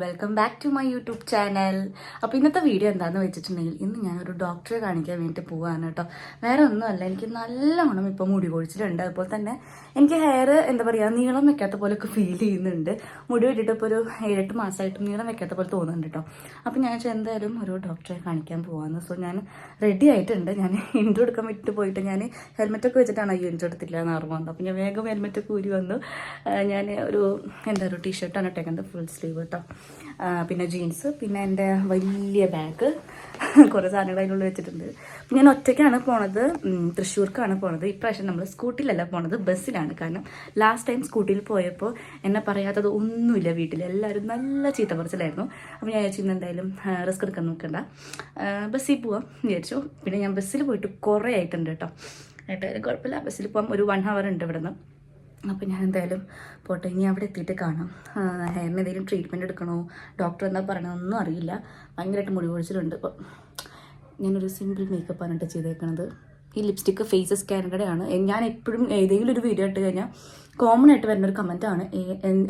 Welcome back to my YouTube channel അപ്പോൾ ഇന്നത്തെ video എന്താണെന്ന് വെച്ചിട്ടുണ്ടെങ്കിൽ ഇന്ന് ഞാനൊരു ഡോക്ടറെ കാണിക്കാൻ വേണ്ടി പോവാണ് കേട്ടോ. വേറെ ഒന്നുമല്ല എനിക്ക് നല്ലവണ്ണം ഇപ്പോൾ മുടി കൊഴിച്ചിലുണ്ട്. അതുപോലെ തന്നെ എനിക്ക് ഹെയർ എന്താ പറയുക നീളം വെക്കാത്ത പോലെയൊക്കെ ഫീൽ ചെയ്യുന്നുണ്ട്. മുടി വെട്ടിട്ട് ഇപ്പോൾ ഒരു ഏഴെട്ട് മാസമായിട്ട് നീളം വെക്കാത്ത പോലെ തോന്നുന്നുണ്ട് കേട്ടോ. അപ്പോൾ ഞാൻ എന്തായാലും ഒരു ഡോക്ടറെ കാണിക്കാൻ പോവാന്ന്. സോ ഞാൻ റെഡി ആയിട്ടുണ്ട്. ഞാൻ ഇൻട്രോ എടുക്കാൻ വിട്ടു പോയിട്ട് ഞാൻ ഹെൽമെറ്റൊക്കെ വെച്ചിട്ടാണ് ഈ ഇൻട്രോ എടുത്തില്ല എന്ന് ഓർമ്മ വന്നത്. അപ്പോൾ ഞാൻ വേഗം ഹെൽമെറ്റൊക്കെ ഊരി വന്നു. ഞാൻ ഒരു എന്താ ഒരു ടീഷർട്ടാണ് ഇട്ടേക്കുന്നത് ഫുൾ സ്ലീവ് കേട്ടോ. പിന്നെ ജീൻസ് പിന്നെ എന്റെ വലിയ ബാഗ് കുറേ സാധനങ്ങൾ അതിനുള്ളിൽ വെച്ചിട്ടുണ്ട്. ഞാൻ ഒറ്റയ്ക്കാണ് പോണത്. തൃശ്ശൂർക്കാണ് പോണത്. ഇപ്രാവശ്യം നമ്മൾ സ്കൂട്ടിയിലല്ല പോണത് ബസ്സിലാണ്. കാരണം ലാസ്റ്റ് ടൈം സ്കൂട്ടിയിൽ പോയപ്പോൾ എന്നെ പറയാത്തത് ഒന്നുമില്ല വീട്ടിൽ എല്ലാവരും നല്ല ചീത്ത പറിച്ചിലായിരുന്നു. അപ്പോൾ ഞാൻ ഇന്ന് എന്തായാലും റിസ്ക് എടുക്കാൻ നോക്കണ്ട. ബസ്സിൽ പോവാം വിചാരിച്ചു. പിന്നെ ഞാൻ ബസ്സിൽ പോയിട്ട് കുറേ ആയിട്ടുണ്ട് കേട്ടോ. ഏട്ടായാലും കുഴപ്പമില്ല. ബസ്സിൽ പോകാം ഒരു വൺ ഹവർ ഉണ്ട് ഇവിടെ നിന്ന് അപ്പോൾ ഞാൻ എന്തായാലും പോട്ടെ ഇനി അവിടെ എത്തിയിട്ട് കാണാം. ഹെയറിന് എന്തെങ്കിലും ട്രീറ്റ്മെന്റ് എടുക്കണോ? ഡോക്ടർ എന്താ പറയണമെന്നൊന്നും അറിയില്ല. ഭയങ്കരമായിട്ട് മുടി പൊഴിച്ചിട്ടുണ്ട് അപ്പോൾ ഞാനൊരു സിമ്പിൾ മേക്കപ്പാണ് കേട്ടോ ചെയ്തേക്കണത്. ഈ ലിപ്സ്റ്റിക്ക് ഫേസ് ഫേസസ് കാനഡയാണ് ഞാൻ എപ്പോഴും ഏതെങ്കിലും ഒരു വീഡിയോ ഇട്ട് കഴിഞ്ഞാൽ കോമൺ ആയിട്ട് വരുന്ന ഒരു കമന്റാണ്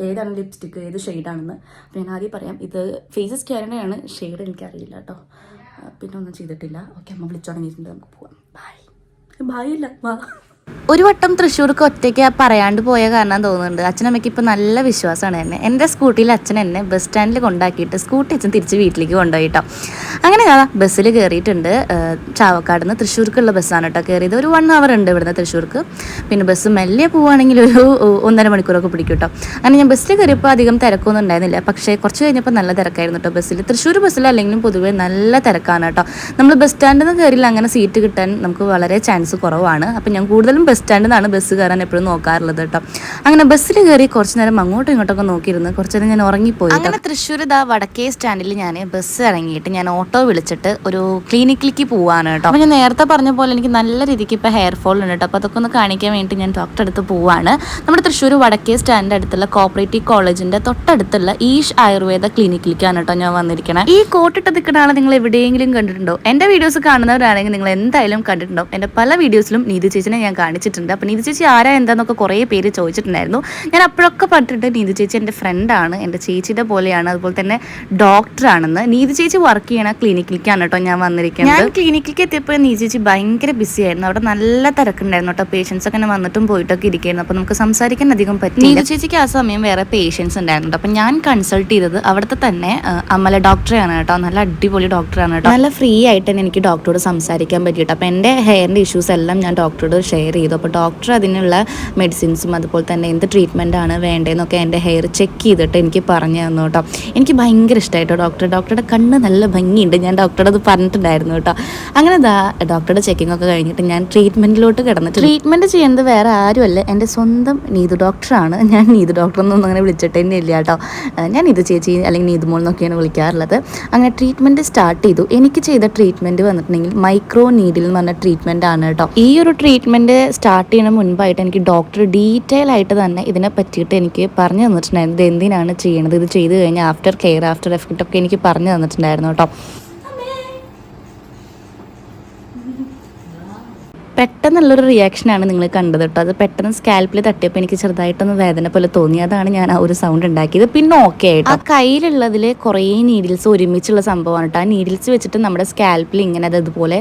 ഏതാണ് ലിപ്സ്റ്റിക്ക് ഏത് ഷെയ്ഡാണെന്ന് അപ്പോൾ ഞാൻ ആദ്യം പറയാം ഇത് ഫേസസ് കാനഡയാണ് ഷെയ്ഡ് എനിക്കറിയില്ല കേട്ടോ. പിന്നെ ഒന്നും ചെയ്തിട്ടില്ല. ഓക്കെ അമ്മ വിളിച്ചു തുടങ്ങിയിട്ടുണ്ട് നമുക്ക് പോവാം. ബായ് ബായ് ഇല്ല വാ ഒരു വട്ടം തൃശ്ശൂർക്ക് ഒറ്റയ്ക്ക് പറയാണ്ട് പോയ കാരണം തോന്നുന്നുണ്ട്. അച്ഛനമ്മയ്ക്ക് ഇപ്പം നല്ല വിശ്വാസമാണ് എന്നെ. എന്റെ സ്കൂട്ടിയിൽ അച്ഛൻ എന്നെ ബസ് സ്റ്റാൻഡിൽ കൊണ്ടാക്കിയിട്ട് സ്കൂട്ടി അച്ഛൻ തിരിച്ച് വീട്ടിലേക്ക് കൊണ്ടുപോയി കേട്ടോ അങ്ങനെ ബസ്സിൽ കയറിയിട്ടുണ്ട്. ചാവക്കാട് നിന്ന് തൃശ്ശൂർക്കുള്ള ബസ്സാണ് കേട്ടോ കയറിയത്. ഒരു വൺ അവർ ഉണ്ട് ഇവിടുന്ന് തൃശ്ശൂർക്ക്. പിന്നെ ബസ് മെല്ലെ പോവുകയാണെങ്കിൽ ഒരു ഒന്നര മണിക്കൂറൊക്കെ പിടിക്കും കേട്ടോ അങ്ങനെ ഞാൻ ബസ്സിൽ കയറിയപ്പോൾ അധികം തിരക്കൊന്നും ഉണ്ടായിരുന്നില്ല. പക്ഷേ കുറച്ച് കഴിഞ്ഞപ്പോൾ നല്ല തിരക്കായിരുന്നു കേട്ടോ ബസ്സിൽ. തൃശ്ശൂർ ബസ്സിലല്ലെങ്കിലും പൊതുവേ നല്ല തിരക്കാണ് കേട്ടോ നമ്മൾ ബസ് സ്റ്റാൻഡിൽ നിന്ന് കയറിയില്ല അങ്ങനെ സീറ്റ് കിട്ടാൻ നമുക്ക് വളരെ ചാൻസ് കുറവാണ്. അപ്പം ഞാൻ കൂടുതലും ബസ് സ്റ്റാൻഡിൽ നിന്നാണ് ബസ് കയറാൻ എപ്പോഴും നോക്കാറുള്ളത് കേട്ടോ അങ്ങനെ ബസ്സിൽ കയറി കുറച്ച് നേരം അങ്ങോട്ടും ഇങ്ങോട്ടൊക്കെ നോക്കിയിരുന്നു കുറച്ച് നേരം ഞാൻ ഉറങ്ങിപ്പോയി അങ്ങനെ തൃശ്ശൂർ ഇതാ വടക്കേ സ്റ്റാൻഡിൽ ഞാൻ ബസ് ഇറങ്ങിയിട്ട് ഞാൻ ഓട്ടോ വിളിച്ചിട്ട് ഒരു ക്ലിനിക്കിലേക്ക് പോവാണ് കേട്ടോ അപ്പോൾ ഞാൻ നേരത്തെ പറഞ്ഞ പോലെ എനിക്ക് നല്ല രീതിക്ക് ഇപ്പോൾ ഹെയർ ഫോൾ ഉണ്ട് കേട്ടോ അപ്പോൾ അതൊക്കെ ഒന്ന് കാണിക്കാൻ വേണ്ടി ഞാൻ ഡോക്ടറെ അടുത്ത് പോവാണ്. നമ്മുടെ തൃശ്ശൂർ വടക്കേ സ്റ്റാൻഡ് അടുത്തുള്ള കോപ്പറേറ്റീവ് കോളേജിന്റെ തൊട്ടടുത്തുള്ള ഈഷ് ആയുർവേദ ക്ലിനിക്കിലേക്കാണ് കേട്ടോ ഞാൻ വന്നിരിക്കുന്നത് ഈ കോട്ടിട്ട് നിൽക്കുന്ന ആളെ നിങ്ങൾ എവിടെയെങ്കിലും കണ്ടിട്ടുണ്ടോ? എന്റെ വീഡിയോസ് കാണുന്നവരാണെങ്കിൽ നിങ്ങൾ എന്തായാലും കണ്ടിട്ടുണ്ടോ എന്റെ പല വീഡിയോസിലും നീതി ചേച്ചിനെ ഞാൻ കാണിച്ചിട്ടുണ്ട്. അപ്പോൾ നീതി ചേച്ചി ആരാ എന്താന്നൊക്കെ കുറേ പേര് ചോദിച്ചിട്ടുണ്ടായിരുന്നു. ഞാൻ അപ്പോഴൊക്കെ പറഞ്ഞിട്ട് നീതി ചേച്ചി എന്റെ ഫ്രണ്ടാണ് എന്റെ ചേച്ചിയുടെ പോലെയാണ് അതുപോലെ തന്നെ ഡോക്ടറാണെന്ന് നീതി ചേച്ചി വർക്ക് ചെയ്യണ ക്ലിനിക്കിലേക്കാണ് കേട്ടോ ഞാൻ വന്നിരിക്കുന്നത്. ഞാൻ ക്ലിനിക്കിലേക്ക് എത്തിയപ്പോൾ നീതി ചേച്ചി ഭയങ്കര ബിസി ആയിരുന്നു. അവിടെ നല്ല തിരക്കുണ്ടായിരുന്നു കേട്ടോ. പേഷ്യൻസ് ഒക്കെ വന്നിട്ടും പോയിട്ടൊക്കെ ഇരിക്കുകയായിരുന്നു അപ്പോൾ നമുക്ക് സംസാരിക്കാൻ അധികം പറ്റി നീതു ചേച്ചിക്ക് ആ സമയം വേറെ പേഷ്യൻസ് ഉണ്ടായിരുന്നു. അപ്പം ഞാൻ കൺസൾട്ട് ചെയ്തത് അവിടുത്തെ തന്നെ അമ്മല അമല ഡോക്ടറെയാണ് കേട്ടോ. നല്ല അടിപൊളി ഡോക്ടറാണ് കേട്ടോ. നല്ല ഫ്രീ ആയിട്ട് തന്നെ എനിക്ക് ഡോക്ടറോട് സംസാരിക്കാൻ പറ്റിയിട്ടോ. അപ്പോൾ എന്റെ ഹെയറിന്റെ ഇഷ്യൂസ് എല്ലാം ഞാൻ ഡോക്ടറോട് ഷെയർ ചെയ്തു. അപ്പോൾ ഡോക്ടർ അതിനുള്ള മെഡിസിൻസും അതുപോലെ തന്നെ എന്ത് ട്രീറ്റ്മെന്റ് ആണ് വേണ്ടതെന്നൊക്കെ എന്റെ ഹെയർ ചെക്ക് ചെയ്തിട്ട് എനിക്ക് പറഞ്ഞു തന്നു കേട്ടോ. എനിക്ക് ഭയങ്കര ഇഷ്ടമായിട്ടോ ഡോക്ടർ ഡോക്ടറുടെ കണ്ണ് നല്ല ഭംഗിയുണ്ട്. ഞാൻ ഡോക്ടറുടെ അത് പറഞ്ഞിട്ടുണ്ടായിരുന്നു കേട്ടോ. അങ്ങനെ ദാ ഡോക്ടറുടെ ചെക്കിംഗ് ഒക്കെ കഴിഞ്ഞിട്ട് ഞാൻ ട്രീറ്റ്മെന്റിലോട്ട് കിടന്നിട്ട് ട്രീറ്റ്മെന്റ് ചെയ്യുന്നത് വേറെ ആരുമല്ല. എന്റെ സ്വന്തം നീതു ഡോക്ടറാണ് ഞാൻ നീതു ഡോക്ടർ എന്നൊന്നും അങ്ങനെ വിളിച്ചിട്ട് തന്നെ ഇല്ല കേട്ടോ. ഞാൻ ഇത് ചേച്ചി അല്ലെങ്കിൽ നീതു മോൾ എന്നൊക്കെയാണ് വിളിക്കാറുള്ളത്. അങ്ങനെ ട്രീറ്റ്മെന്റ് സ്റ്റാർട്ട് ചെയ്തു. എനിക്ക് ചെയ്ത ട്രീറ്റ്മെന്റ് വന്നിട്ടുണ്ടെങ്കിൽ മൈക്രോ നീഡിൽ എന്ന് പറഞ്ഞ ട്രീറ്റ്മെന്റ് ആണ് കേട്ടോ. ഈ ഒരു ട്രീറ്റ്മെന്റ് സ്റ്റാർട്ട് ചെയ്യുന്ന മുൻപായിട്ട് എനിക്ക് ഡോക്ടർ ഡീറ്റെയിൽ ആയിട്ട് തന്നെ ഇതിനെ പറ്റിയിട്ട് എനിക്ക് പറഞ്ഞു തന്നിട്ടുണ്ടായിരുന്നു. ഇത് എന്തിനാണ് ചെയ്യണത്? ഇത് ചെയ്ത് കഴിഞ്ഞാൽ ആഫ്റ്റർ കെയർ ആഫ്റ്റർ എഫക്റ്റ് ഒക്കെ എനിക്ക് പറഞ്ഞു തന്നിട്ടുണ്ടായിരുന്നു കേട്ടോ. പെട്ടെന്നുള്ളൊരു റിയാക്ഷനാണ് നിങ്ങൾ കണ്ടത് കേട്ടോ. അത് പെട്ടെന്ന് സ്കാൽപ്പിൽ തട്ടിയപ്പോൾ എനിക്ക് ചെറുതായിട്ടൊന്ന് വേദന പോലെ തോന്നി. അതാണ് ഞാൻ ആ ഒരു സൗണ്ട് ഉണ്ടാക്കിയത്. പിന്നെ ഓക്കെ ആയിട്ട്. ആ കയ്യിലുള്ളതിൽ കുറേ നീഡിൽസ് ഒരുമിച്ചുള്ള സംഭവമാണ് കേട്ടോ. ആ നീഡിൽസ് വെച്ചിട്ട് നമ്മുടെ സ്കാൽപ്പിൽ ഇങ്ങനെ അത് ഇതുപോലെ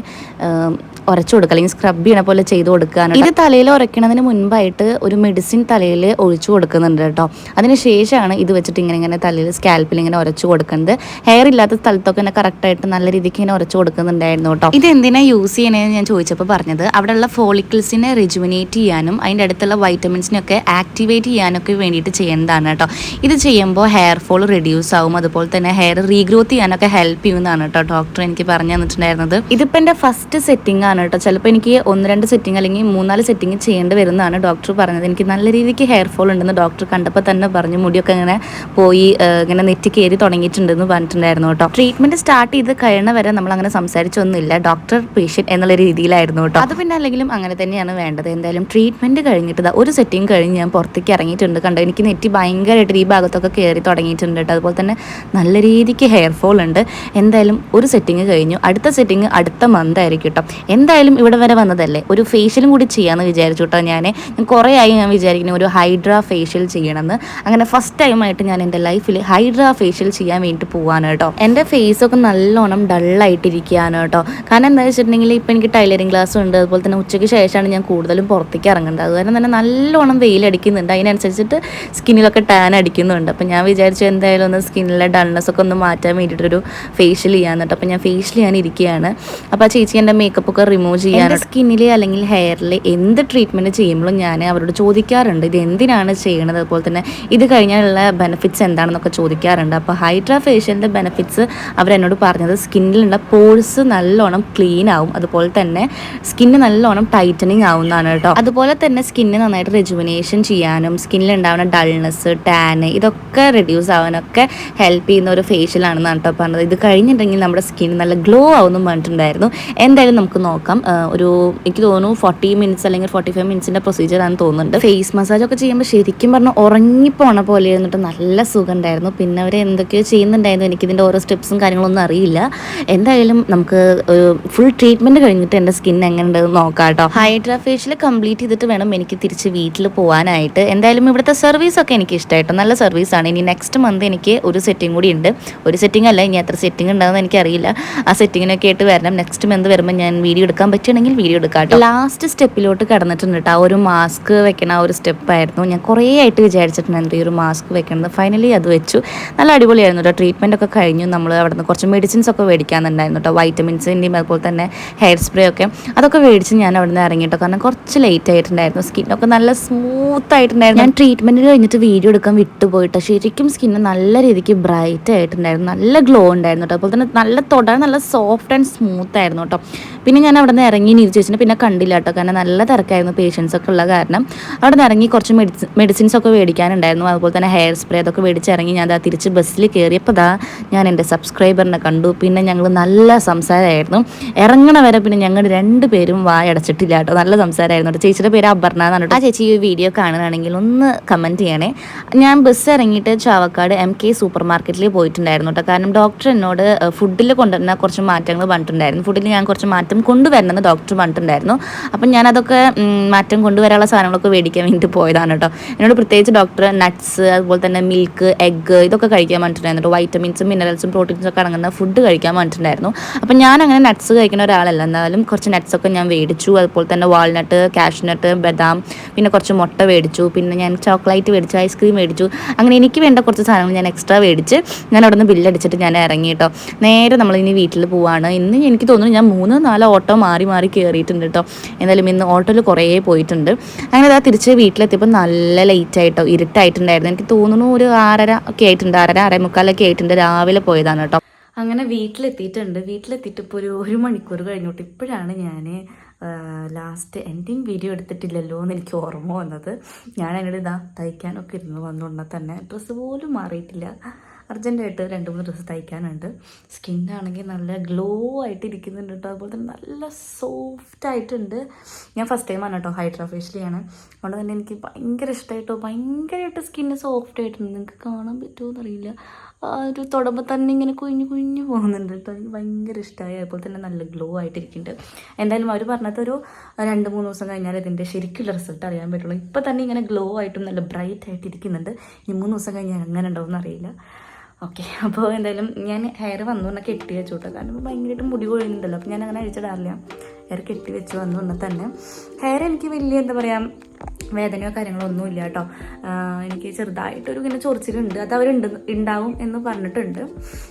ഉരച്ചു കൊടുക്കുക അല്ലെങ്കിൽ സ്ക്രബ് ചെയ്യണ പോലെ ചെയ്ത് കൊടുക്കുകയാണ് ഇത് തലയിൽ ഉരയ്ക്കണതിന് മുൻപായിട്ട് ഒരു മെഡിസിൻ തലയിൽ ഒഴിച്ചു കൊടുക്കുന്നുണ്ട് കേട്ടോ. അതിന് ശേഷമാണ് ഇത് വെച്ചിട്ട് ഇങ്ങനെ ഇങ്ങനെ തലയിൽ സ്കാൽപ്പിൽ ഇങ്ങനെ ഉരച്ചു കൊടുക്കുന്നത്. ഹെയർ ഇല്ലാത്ത സ്ഥലത്തൊക്കെ തന്നെ കറക്റ്റായിട്ട് നല്ല രീതിക്ക് ഇങ്ങനെ ഉരച്ചു കൊടുക്കുന്നുണ്ടായിരുന്നു കേട്ടോ. ഇത് എന്തിനാ യൂസ് ചെയ്യണതെന്ന് ഞാൻ ചോദിച്ചപ്പോൾ പറഞ്ഞത് അവിടെയുള്ള ഫോളിക്കിൾസിനെ റിജുവിനേറ്റ് ചെയ്യാനും അതിന്റെ അടുത്തുള്ള വൈറ്റമിൻസിനൊക്കെ ആക്ടിവേറ്റ് ചെയ്യാനൊക്കെ വേണ്ടിയിട്ട് ചെയ്യേണ്ടതാണ് കേട്ടോ. ഇത് ചെയ്യുമ്പോൾ ഹെയർ ഫോൾ റെഡ്യൂസ് ആവും അതുപോലെ തന്നെ ഹെയർ റീഗ്രോത്ത് ചെയ്യാനൊക്കെ ഹെൽപ്പ് ചെയ്യുന്നതാണ് കേട്ടോ ഡോക്ടർ എനിക്ക് പറഞ്ഞു തന്നിട്ടുണ്ടായിരുന്നത്. ഇതിപ്പോൾ എന്റെ ഫസ്റ്റ് സെറ്റിംഗ് ആണ് കേട്ടോ. ചിലപ്പോൾ എനിക്ക് ഒന്ന് രണ്ട് സെറ്റിംഗ് അല്ലെങ്കിൽ മൂന്നാൽ സെറ്റിംഗ് ചെയ്യേണ്ടി വരുന്നതാണ് ഡോക്ടർ പറഞ്ഞത്. എനിക്ക് നല്ല രീതിക്ക് ഹെയർ ഫോൾ ഉണ്ടെന്ന് ഡോക്ടർ കണ്ടപ്പോൾ തന്നെ പറഞ്ഞു. മുടിയൊക്കെ ഇങ്ങനെ പോയി ഇങ്ങനെ നെറ്റി കയറി തുടങ്ങിയിട്ടുണ്ടെന്ന് പറഞ്ഞിട്ടുണ്ടായിരുന്നു കേട്ടോ. ട്രീറ്റ്മെന്റ് സ്റ്റാർട്ട് ചെയ്ത് കഴിയണ വരെ നമ്മൾ അങ്ങനെ സംസാരിച്ചൊന്നുമില്ല. ഡോക്ടർ പേഷ്യന്റ് എന്നുള്ള രീതിയിലായിരുന്നു കേട്ടോ. അത് പിന്നെ അല്ലെങ്കിലും അങ്ങനെ തന്നെയാണ് വേണ്ടത്. എന്തായാലും ട്രീറ്റ്മെന്റ് കഴിഞ്ഞിട്ട് ഒരു സെറ്റിംഗ് കഴിഞ്ഞ് ഞാൻ പുറത്തേക്ക് ഇറങ്ങിയിട്ടുണ്ട് കണ്ടോ. എനിക്ക് നെറ്റി ഭയങ്കരമായിട്ട് ഈ ഭാഗത്തൊക്കെ കയറി തുടങ്ങിയിട്ടുണ്ട് കേട്ടോ. അതുപോലെ തന്നെ നല്ല രീതിക്ക് ഹെയർ ഫോൾ ഉണ്ട്. എന്തായാലും ഒരു സെറ്റിംഗ് കഴിഞ്ഞു. അടുത്ത സെറ്റിംഗ് അടുത്ത മന്ത് ആയിരിക്കും കേട്ടോ. എന്തായാലും ഇവിടെ വരെ വന്നതല്ലേ? ഒരു ഫേഷ്യലും കൂടി ചെയ്യാമെന്ന് വിചാരിച്ചു കേട്ടോ ഞാൻ കുറേ ആയി ഞാൻ വിചാരിക്കുന്നു ഒരു ഹൈഡ്ര ഫേഷ്യൽ ചെയ്യണമെന്ന്. അങ്ങനെ ഫസ്റ്റ് ടൈമായിട്ട് ഞാൻ എന്റെ ലൈഫിൽ ഹൈഡ്ര ഫേഷ്യൽ ചെയ്യാൻ വേണ്ടി പോവാണ് കേട്ടോ എന്റെ ഫേസൊക്കെ നല്ലോണം ഡള്ളായിട്ടിരിക്കുകയാണ് കേട്ടോ കാരണം എന്താ വെച്ചിട്ടുണ്ടെങ്കിൽ ഇപ്പം എനിക്ക് ടൈലറിങ് ക്ലാസ് ഉണ്ട്. അതുപോലെ തന്നെ ഉച്ചയ്ക്ക് ശേഷമാണ് ഞാൻ കൂടുതലും പുറത്തേക്ക് ഇറങ്ങുന്നത്. അതുപോലെ തന്നെ നല്ലോണം വെയിലടിക്കുന്നുണ്ട് അതിനനുസരിച്ചിട്ട് സ്കിന്നിലൊക്കെ ടാൻ അടിക്കുന്നുണ്ട്. അപ്പം ഞാൻ വിചാരിച്ചു എന്തായാലും ഒന്ന് സ്കിന്നിലെ ഡൾനെസ് ഒക്കെ ഒന്ന് മാറ്റാൻ വേണ്ടിയിട്ടൊരു ഫേഷ്യൽ ചെയ്യാൻ കേട്ടോ അപ്പം ഞാൻ ഫേഷ്യൽ ചെയ്യാൻ ഇരിക്കുകയാണ് അപ്പോൾ ആ ചേച്ചി എന്റെ മേക്കപ്പ് ഒക്കെ റിമൂവ് ചെയ്യാൻ സ്കിന്നിൽ അല്ലെങ്കിൽ ഹെയറിൽ എന്ത് ട്രീറ്റ്മെന്റ് ചെയ്യുമ്പോഴും ഞാൻ അവരോട് ചോദിക്കാറുണ്ട്. ഇത് എന്തിനാണ് ചെയ്യണത്? അതുപോലെ തന്നെ ഇത് കഴിഞ്ഞാലുള്ള ബെനിഫിറ്റ്സ് എന്താണെന്നൊക്കെ ചോദിക്കാറുണ്ട്. അപ്പോൾ ഹൈഡ്രാ ഫേഷ്യലിന്റെ ബെനിഫിറ്റ്സ് അവർ എന്നോട് പറഞ്ഞത് സ്കിന്നിലുള്ള പോഴ്സ് നല്ലോണം ക്ലീൻ ആവും. അതുപോലെ തന്നെ സ്കിന്ന് നല്ലോണം ടൈറ്റനിങ് ആവുന്നതാണ് കേട്ടോ. അതുപോലെ തന്നെ സ്കിന്ന് നന്നായിട്ട് റെജുവിനേഷൻ ചെയ്യാനും സ്കിന്നിൽ ഉണ്ടാവുന്ന ഡൾനെസ് ടാന് ഇതൊക്കെ റെഡ്യൂസ് ആവാനൊക്കെ ഹെൽപ്പ് ചെയ്യുന്ന ഒരു ഫേഷ്യലാണെന്നാണ് കേട്ടോ പറഞ്ഞത്. ഇത് കഴിഞ്ഞിട്ടുണ്ടെങ്കിൽ നമ്മുടെ സ്കിൻ നല്ല ഗ്ലോ ആവുമെന്നും പറഞ്ഞിട്ടുണ്ടായിരുന്നു. എന്തായാലും നമുക്ക് നോക്കാം. ആ, ഒരു എനിക്ക് തോന്നുന്നു ഫോർട്ടി മിനിറ്റ്സ് അല്ലെങ്കിൽ ഫോർട്ടി ഫൈവ് മിനിറ്റ്സിന്റെ പ്രൊസീജിയർ ആണെന്ന് തോന്നുന്നുണ്ട്. ഫേസ് മസാജ് ഒക്കെ ചെയ്യുമ്പോൾ ശരിക്കും പറഞ്ഞാൽ ഉറങ്ങിപ്പോണ പോലെ ഇരുന്നിട്ട് നല്ല സുഖം ഉണ്ടായിരുന്നു പിന്നെ അവർ എന്തൊക്കെയോ ചെയ്യുന്നുണ്ടായിരുന്നു. എനിക്കിതിന്റെ ഓരോ സ്റ്റെപ്സും കാര്യങ്ങളൊന്നും അറിയില്ല. എന്തായാലും നമുക്ക് ഫുൾ ട്രീറ്റ്മെന്റ് കഴിഞ്ഞിട്ട് എന്റെ സ്കിൻ എങ്ങനെ ഉണ്ടെന്ന് നോക്കാം കേട്ടോ. ഹൈഡ്രാ ഫേഷ്യൽ കംപ്ലീറ്റ് ചെയ്തിട്ട് വേണം എനിക്ക് തിരിച്ച് വീട്ടിൽ പോകാനായിട്ട് എന്തായാലും ഇവിടുത്തെ സർവീസ് ഒക്കെ എനിക്ക് ഇഷ്ടമായിട്ടോ നല്ല സർവീസ് ആണ്. ഇനി നെക്സ്റ്റ് മന്ത് എനിക്ക് ഒരു സെറ്റിംഗ് കൂടി ഉണ്ട്. ഒരു സെറ്റിംഗ് അല്ല ഇനി എത്ര സെറ്റിംഗ് ഉണ്ടാകുമെന്ന് എനിക്കറിയില്ല. ആ സെറ്റിങ്ങിനൊക്കെ ആയിട്ട് വരണം. നെക്സ്റ്റ് മന്ത് വരുമ്പോൾ ഞാൻ വീഡിയോ എടുക്കാൻ പറ്റുകയാണെങ്കിൽ വീഡിയോ എടുക്കാം കേട്ടോ. ലാസ്റ്റ് സ്റ്റെപ്പിലോട്ട് കടന്നിട്ടുണ്ട് കേട്ടോ. ഒരു മാസ്ക് വെക്കണ ഒരു സ്റ്റെപ്പായിരുന്നു ഞാൻ കുറേ ആയിട്ട് വിചാരിച്ചിട്ടുണ്ടായിരുന്നു ഈ ഒരു മാസ്ക് വെക്കണത്. ഫൈനലി അത് വെച്ചു. നല്ല അടിപൊളിയായിരുന്നു കേട്ടോ. ട്രീറ്റ്മെന്റ് ഒക്കെ കഴിഞ്ഞു. നമ്മൾ അവിടെ നിന്ന് കുറച്ച് മെഡിസിൻസ് ഒക്കെ മേടിക്കാനുണ്ടായിരുന്നു കേട്ടോ. വൈറ്റമിൻസിന്റെയും അതുപോലെ തന്നെ ഹെയർ സ്പ്രേ ഒക്കെ. അതൊക്കെ മേടിച്ച് ഞാൻ അവിടെ നിന്ന് ഇറങ്ങിയിട്ടോ കാരണം കുറച്ച് ലേറ്റ് ആയിട്ടുണ്ടായിരുന്നു. സ്കിന്നൊക്കെ നല്ല സ്മൂത്ത് ആയിട്ടുണ്ടായിരുന്നു. ഞാൻ ട്രീറ്റ്മെന്റ് കഴിഞ്ഞിട്ട് വീഡിയോ എടുക്കാൻ വിട്ടുപോയിട്ട് ശരിക്കും സ്കിന്ന് നല്ല രീതിക്ക് ബ്രൈറ്റ് ആയിട്ടുണ്ടായിരുന്നു. നല്ല ഗ്ലോ ഉണ്ടായിരുന്നു കേട്ടോ. അതുപോലെ തന്നെ നല്ല തൊടാൻ നല്ല സോഫ്റ്റ് ആൻഡ് സ്മൂത്ത് ആയിരുന്നു കേട്ടോ. പിന്നെ ഞാൻ അവിടെ നിന്ന് ഇറങ്ങി നീതി ചേച്ചിനെ പിന്നെ കണ്ടില്ല കേട്ടോ. കാരണം നല്ല തിരക്കായിരുന്നു പേഷ്യൻസ് ഒക്കെ ഉള്ള കാരണം. അവിടെ നിന്ന് ഇറങ്ങി കുറച്ച് മെഡിസിൻ മെഡിസിൻസ് ഒക്കെ മേടിക്കാനുണ്ടായിരുന്നു. അതുപോലെ തന്നെ ഹെയർ സ്പ്രേ അതൊക്കെ മേടിച്ചിറങ്ങി ഞാൻ അതാ തിരിച്ച് ബസ്സിൽ കയറിയപ്പോൾ ദാ ഞാൻ എന്റെ സബ്സ്ക്രൈബറിനെ കണ്ടു. പിന്നെ ഞങ്ങൾ നല്ല സംസാരമായിരുന്നു ഇറങ്ങണ വരെ പിന്നെ ഞങ്ങൾ രണ്ട് പേരും വായടച്ചിട്ടില്ല കേട്ടോ. നല്ല സംസാരമായിരുന്നു കേട്ടോ. ചേച്ചിയുടെ പേര് അപർണ എന്നാണ് ആ ചേച്ചി ഈ വീഡിയോ കാണുകയാണെങ്കിൽ ഒന്ന് കമന്റ് ചെയ്യണേ. ഞാൻ ബസ് ഇറങ്ങിയിട്ട് ചാവക്കാട് എം കെ സൂപ്പർ മാർക്കറ്റിൽ പോയിട്ടുണ്ടായിരുന്നു കേട്ടോ. കാരണം ഡോക്ടർ എന്നോട് ഫുഡിൽ കൊണ്ടുവരുന്ന കുറച്ച് മാറ്റങ്ങൾ പറഞ്ഞിട്ടുണ്ടായിരുന്നു ഫുഡിൽ ഞാൻ കുറച്ച് മാറ്റം കൊണ്ടുവരണമെന്ന് ഡോക്ടർ പറഞ്ഞിട്ടുണ്ടായിരുന്നു. അപ്പം ഞാനതൊക്കെ മാറ്റം കൊണ്ടുവരാനുള്ള സാധനങ്ങളൊക്കെ മേടിക്കാൻ വേണ്ടിയിട്ട് പോയതാണ് കേട്ടോ. എന്നോട് പ്രത്യേകിച്ച് ഡോക്ടർ നട്ട്സ് അതുപോലെ തന്നെ മിൽക്ക് എഗ്ഗ് ഇതൊക്കെ കഴിക്കാൻ പറഞ്ഞിട്ടുണ്ടായിരുന്നു വൈറ്റമിൻസും മിനറൽസും പ്രോട്ടീൻസും ഒക്കെ അടങ്ങുന്ന ഫുഡ് കഴിക്കാൻ പറഞ്ഞിട്ടുണ്ടായിരുന്നു. അപ്പം ഞാൻ അങ്ങനെ നട്ട്സ് കഴിക്കുന്ന ഒരാളല്ല. എന്നാലും കുറച്ച് നട്ട്സൊക്കെ ഞാൻ മേടിച്ചു. അതുപോലെ തന്നെ വാൾനട്ട് കാഷ്നട്ട് ബദാം പിന്നെ കുറച്ച് മുട്ട മേടിച്ചു. പിന്നെ ഞാൻ ചോക്ലേറ്റ് മേടിച്ചു ഐസ്ക്രീം മേടിച്ചു. അങ്ങനെ എനിക്ക് വേണ്ട കുറച്ച് സാധനങ്ങൾ ഞാൻ എക്സ്ട്രാ മേടിച്ച് ഞാൻ അവിടെ നിന്ന് ബില്ലടിച്ചിട്ട് ഞാൻ ഇറങ്ങി കേട്ടോ. നേരെ നമ്മൾ ഇനി വീട്ടിൽ പോവാണ്. ഇന്ന് എനിക്ക് തോന്നുന്നു ഞാൻ മൂന്ന് നാലോ ഓട്ടോ മാറി മാറി കയറിയിട്ടുണ്ട് കേട്ടോ എന്തായാലും ഇന്ന് ഓട്ടോയിൽ കുറേ പോയിട്ടുണ്ട്. അങ്ങനെ അതാ തിരിച്ച് വീട്ടിലെത്തിയപ്പോൾ നല്ല ലേറ്റ് ആയിട്ടോ ഇരുട്ടായിട്ടുണ്ടായിരുന്നു. എനിക്ക് തോന്നുന്നു ഒരു ആറര ഒക്കെ ആയിട്ടുണ്ട്. ആറര അര മുക്കാലൊക്കെ ആയിട്ടുണ്ട് രാവിലെ പോയതാണ് കേട്ടോ അങ്ങനെ വീട്ടിലെത്തിയിട്ടുണ്ട്. വീട്ടിലെത്തിയിട്ട് ഇപ്പോൾ ഒരു ഒരു മണിക്കൂർ കഴിഞ്ഞോട്ട് ഇപ്പോഴാണ് ഞാൻ ലാസ്റ്റ് എൻഡിങ് വീഡിയോ എടുത്തിട്ടില്ലല്ലോ എന്ന് എനിക്ക് ഓർമ്മ വന്നത്. ഞാൻ അങ്ങനെ ഇതാ തയ്ക്കാനൊക്കെ ഇരുന്ന് വന്നുകൊണ്ടാൽ തന്നെ ഡ്രസ്സ് പോലും മാറിയിട്ടില്ല. അർജന്റായിട്ട് രണ്ട് മൂന്ന് ഡ്രസ്സ് തയ്ക്കാനുണ്ട്. സ്കിന്നാണെങ്കിൽ നല്ല ഗ്ലോ ആയിട്ട് ഇരിക്കുന്നുണ്ട് കേട്ടോ. അതുപോലെ തന്നെ നല്ല സോഫ്റ്റ് ആയിട്ടുണ്ട്. ഞാൻ ഫസ്റ്റ് ടൈം ആണ് കേട്ടോ ഹൈഡ്രാ ഫേഷ്യൽ ചെയ്യാണ് അതുകൊണ്ട് തന്നെ എനിക്ക് ഭയങ്കര ഇഷ്ടമായിട്ടോ ഭയങ്കരമായിട്ട് സ്കിന്ന് സോഫ്റ്റ് ആയിട്ടുണ്ട്. നിങ്ങൾക്ക് കാണാൻ പറ്റുമോ എന്നറിയില്ല. ഒരു തുടമ്പ് തന്നെ ഇങ്ങനെ കുഞ്ഞു കുഞ്ഞു പോകുന്നുണ്ട് കേട്ടോ. എനിക്ക് ഭയങ്കര ഇഷ്ടമായി അതുപോലെ തന്നെ നല്ല ഗ്ലോ ആയിട്ടിരിക്കുന്നുണ്ട്. എന്തായാലും അവർ പറഞ്ഞത് ഒരു രണ്ട് മൂന്ന് ദിവസം കഴിഞ്ഞാൽ ഇതിന്റെ ശരിക്കുള്ള റിസൾട്ട് അറിയാൻ പറ്റുള്ളൂ. ഇപ്പോൾ തന്നെ ഇങ്ങനെ ഗ്ലോ ആയിട്ടും നല്ല ബ്രൈറ്റ് ആയിട്ട് ഇരിക്കുന്നുണ്ട് ഈ മൂന്ന് ദിവസം കഴിഞ്ഞാൽ എങ്ങനെ ഉണ്ടാവും അറിയില്ല. ഓക്കെ അപ്പോൾ എന്തായാലും ഞാൻ ഹെയർ വന്നു എന്നാൽ കെട്ടി വെച്ചു കേട്ടോ കാരണം ഭയങ്കരമായിട്ട് മുടി കൊഴിയുന്നുണ്ടല്ലോ. അപ്പോൾ ഞാൻ അങ്ങനെ അഴിച്ചിടാറില്ല ഹെയർ കെട്ടി വെച്ച് വന്നു എന്നാൽ തന്നെ. ഹെയർ എനിക്ക് വലിയ എന്താ പറയുക വേദനയോ കാര്യങ്ങളോ ഒന്നും ഇല്ല കേട്ടോ. എനിക്ക് ചെറുതായിട്ടൊരു ഇങ്ങനെ ചൊറിച്ചിലുണ്ട്. അത് അവരുണ്ട് ഉണ്ടാവും എന്ന് പറഞ്ഞിട്ടുണ്ട്.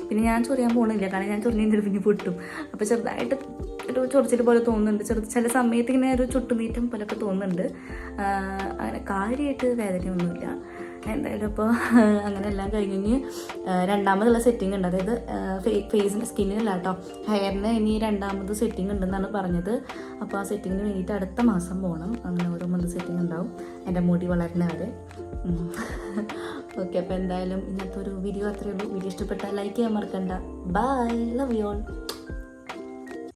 പിന്നെ ഞാൻ ചൊറിയാൻ പോകണില്ല കാരണം ഞാൻ ചൊറിഞ്ഞാൽ പിന്നെ പൊട്ടും. അപ്പോൾ ചെറുതായിട്ട് ഒരു ചൊറിച്ചിൽ പോലെ തോന്നുന്നുണ്ട്. ചെറു ചില സമയത്ത് ഇങ്ങനെ ഒരു ചുട്ടുനീറ്റം പോലൊക്കെ തോന്നുന്നുണ്ട്. അങ്ങനെ കാര്യമായിട്ട് വേദനയൊന്നുമില്ല. എന്തായാലും ഇപ്പോൾ അങ്ങനെ എല്ലാം കഴിഞ്ഞ് രണ്ടാമതുള്ള സെറ്റിംഗ് ഉണ്ട്. അതായത് ഫേസിന്റെ സ്കിന്നിനല്ല കേട്ടോ ഹെയറിന് ഇനി രണ്ടാമത് സെറ്റിംഗ് ഉണ്ടെന്നാണ് പറഞ്ഞത്. അപ്പോൾ ആ സെറ്റിങ്ങിന് വേണ്ടിയിട്ട് അടുത്ത മാസം പോകണം അങ്ങനെ ഓരോ മന്ത് സെറ്റിംഗ് ഉണ്ടാവും. എന്റെ മുടി വളരുന്ന വരെ. ഓക്കെ അപ്പോൾ എന്തായാലും ഇന്നത്തെ ഒരു വീഡിയോ അത്രയേ ഉള്ളൂ. വീഡിയോ ഇഷ്ടപ്പെട്ടാൽ ലൈക്ക് ചെയ്യാൻ മറക്കണ്ട. Bye love you all